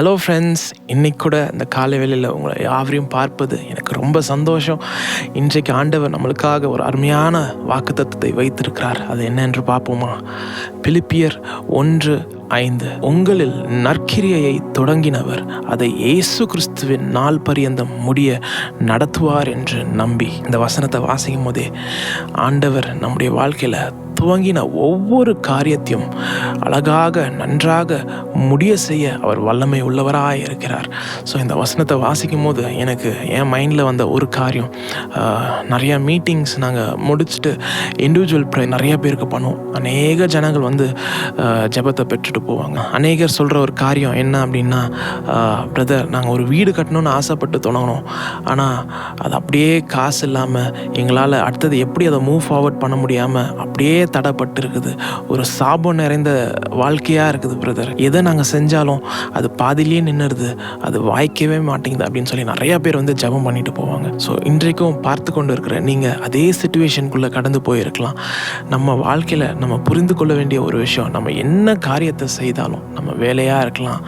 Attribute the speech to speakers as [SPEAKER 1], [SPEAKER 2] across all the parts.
[SPEAKER 1] Hello friends இன்றைக்கி கூட இந்த காலை வேளையில் உங்களை யாவரையும் பார்ப்பது எனக்கு ரொம்ப சந்தோஷம். இன்றைக்கு ஆண்டவர் நம்மளுக்காக ஒரு அருமையான வாக்குத்தத்தை வைத்திருக்கிறார். அது என்னென்று பார்ப்போமா? பிலிப்பியர் ஒன்று ஐந்து. உங்களில் நற்கிரியையை தொடங்கினவர் அதை இயேசு கிறிஸ்துவின் நாள் பரியந்தம் முடிய நடத்துவார் என்று நம்பி. இந்த வசனத்தை வாசிக்கும் போதே ஆண்டவர் நம்முடைய வாழ்க்கையில் துவங்கின ஒவ்வொரு காரியத்தையும் அழகாக நன்றாக முடிய செய்ய அவர் வல்லமை உள்ளவராக இருக்கிறார். ஸோ இந்த வசனத்தை வாசிக்கும் போது எனக்கு என் மைண்டில் வந்த ஒரு காரியம் நிறையா மீட்டிங்ஸ் நாங்கள் முடிச்சுட்டு இண்டிவிஜுவல் ப்ரே நிறைய பேருக்கு பண்ணுவோம். அநேக ஜனங்கள் வந்து ஜபத்தை ஜெபத்தை பெற்றுட்டு போவாங்க. அநேகர் சொல்கிற ஒரு காரியம் என்ன அப்படின்னா பிரதர் நாங்கள் ஒரு வீடு கட்டணும்னு ஆசைப்பட்டு தொடங்கினோம் ஆனால் அது அப்படியே காசு இல்லாமல் எங்களால் அடுத்தது எப்படி அதை மூவ் ஃபார்வர்ட் பண்ண முடியாமல் அப்படியே தடைப்பட்டு இருக்குது ஒரு சாபம் நிறைந்த வாழ்க்கையாக இருக்குது பிரதர் எதை நாங்கள் செஞ்சாலும் அது பாதியிலேயே நின்றுடுது அது வாய்க்கவே மாட்டேங்குது அப்படின்னு சொல்லி நிறையா பேர் வந்து ஜெபம் பண்ணிட்டு போவாங்க. ஸோ இன்றைக்கும் பார்த்து கொண்டு இருக்கிற நீங்கள் அதே சுச்சுவேஷனுக்குள்ளே கடந்து போயிருக்கலாம். நம்ம வாழ்க்கையில் நம்ம புரிந்து கொள்ள வேண்டிய ஒரு விஷயம் நம்ம என்ன காரியத்தை செய்தாலும் நம்ம வேலையாக இருக்கலாம்.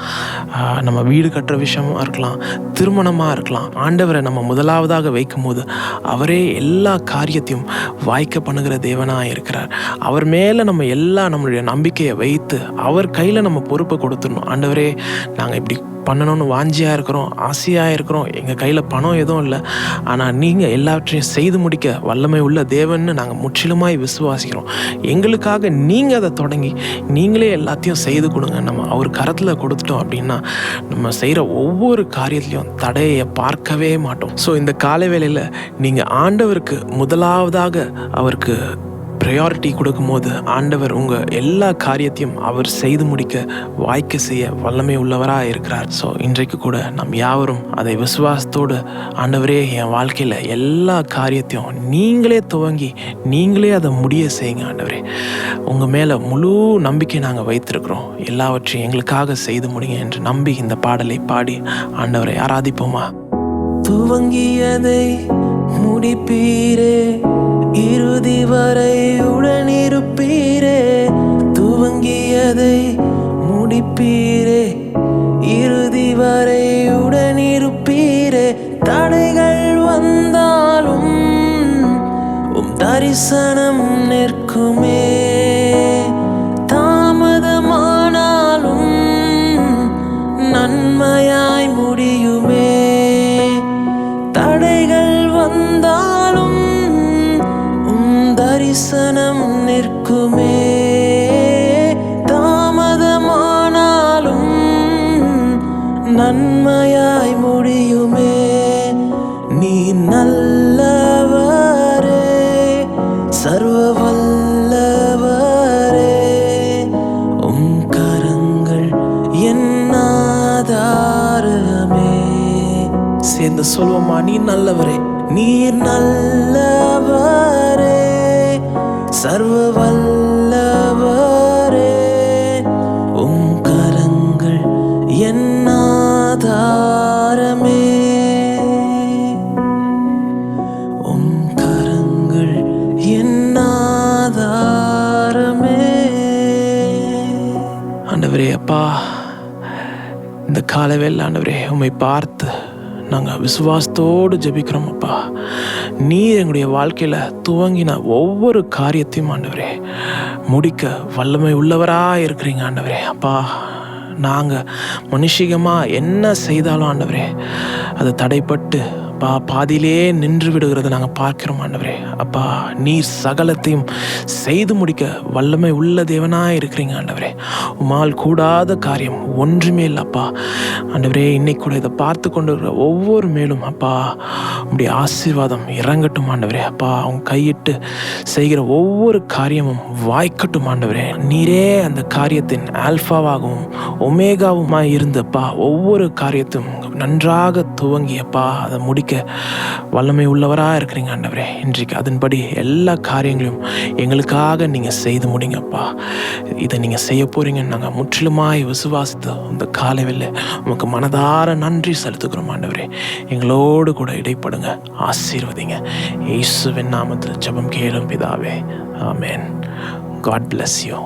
[SPEAKER 1] நம்ம வீடு கட்டுற விஷயமா இருக்கலாம். திருமணமாக இருக்கலாம். ஆண்டவரை நம்ம முதலாவதாக வைக்கும்போது அவரே எல்லா காரியத்தையும் வாய்க்க பண்ணுகிற தேவனாக இருக்கிறார். அவர் மேலே நம்ம எல்லா நம்மளுடைய நம்பிக்கையை வைத்து அவர் கையில் நம்ம பொறுப்பை கொடுத்துடணும். ஆண்டவரே நாங்கள் இப்படி பண்ணணும்னு வாஞ்சியாக இருக்கிறோம் ஆசையாக இருக்கிறோம் எங்கள் கையில் பணம் எதுவும் இல்லை. ஆனால் நீங்கள் எல்லாவற்றையும் செய்து முடிக்க வல்லமை உள்ள தேவன்னு நாங்கள் முற்றிலுமாய் விசுவாசிக்கிறோம். எங்களுக்காக நீங்கள் அதை தொடங்கி நீங்களே எல்லாத்தையும் செய்து கொடுங்க. நம்ம அவர் கரத்தில் கொடுத்துட்டோம் அப்படின்னா நம்ம செய்கிற ஒவ்வொரு காரியத்திலையும் தடையை பார்க்கவே மாட்டோம். ஸோ இந்த காலை வேளையில் நீங்கள் ஆண்டவருக்கு முதலாவதாக அவருக்கு ப்ரையாரிட்டி கொடுக்கும்போது ஆண்டவர் உங்கள் எல்லா காரியத்தையும் அவர் செய்து முடிக்க வாய்க்க செய்ய வல்லமை உள்ளவராக இருக்கிறார். ஸோ இன்றைக்கு கூட நம் யாவரும் அதை விசுவாசத்தோடு ஆண்டவரே என் வாழ்க்கையில் எல்லா காரியத்தையும் நீங்களே துவங்கி நீங்களே அதை முடிய செய்யுங்க ஆண்டவரே. உங்கள் மேலே முழு நம்பிக்கை நாங்கள் வைத்திருக்கிறோம். எல்லாவற்றையும் எங்களுக்காக செய்து முடியும் என்று நம்பி இந்த பாடலை பாடி ஆண்டவரை ஆராதிப்போமா? துவங்கியதை முடிப்பீரே. இறுதி வரை உடனிருப்பீரே துவங்கியதை முடிப்பீரே. இறுதி வரை உடனிருப்பீரே தடைகள் வந்தாலும் உம் தரிசனம் நிற்குமே. உண்மையாய் முடியுமே. நீ நல்லவரே சர்வ வல்லவரே உம் கரங்கள் என்னாதாரமே சேர்ந்து சொல்வோமா நீ நல்லவரே. நீ நல்லவரே சர்வ வல்ல அப்பா இந்த கால ஆண்டவரே உம்மை பார்த்து நாங்கள் விசுவாசத்தோடு ஜபிக்கிறோம் அப்பா. நீர் எங்களுடைய வாழ்க்கையில் துவங்கின ஒவ்வொரு காரியத்தையும் ஆண்டவரே முடிக்க வல்லமை உள்ளவராக இருக்கிறீங்க ஆண்டவரே. அப்பா நாங்கள் மனுஷிகமாக என்ன செய்தாலும் ஆண்டவரே அது தடைப்பட்டு அப்பா பாதியிலே நின்று விடுகிறத நாங்கள் பார்க்கிறோம் ஆண்டவரே. அப்பா நீர் சகலத்தையும் செய்து முடிக்க வல்லமை உள்ள தேவனாக இருக்கிறீங்க ஆண்டவரே. உமால் கூடாத காரியம் ஒன்றுமே இல்லை அப்பா. ஆண்டவரே இன்னைக்கு கூட இதை பார்த்து கொண்டு இருக்கிற ஒவ்வொரு மேலும் அப்பா உடைய ஆசீர்வாதம் இறங்கட்டும் ஆண்டவரே. அப்பா அவங்க கையிட்டு செய்கிற ஒவ்வொரு காரியமும் வாய்க்கட்டும் ஆண்டவரே. நீரே அந்த காரியத்தின் ஆல்ஃபாவாகவும் ஒமேகாவுமாய் இருந்தப்பா ஒவ்வொரு காரியத்தையும் நன்றாக துவங்கியப்பா அதை முடிக்க வல்லமை உள்ளவராக இருக்கிறீங்க ஆண்டவரே. இன்றைக்கு அதன்படி எல்லா காரியங்களையும் எங்களுக்காக நீங்கள் செய்து முடிங்கப்பா. இதை நீங்கள் செய்ய போகிறீங்கன்னு நாங்கள் முற்றிலுமாய் விசுவாசித்து இந்த காலைவில் உமக்கு மனதார நன்றி செலுத்துக்கிறோம் ஆண்டவரே. எங்களோடு கூட இடைப்படுங்க ஆசீர்வதிங்க. இயேசுவின் நாமத்தில் ஜபம் கேளும் பிதாவே. ஆமேன். God bless you.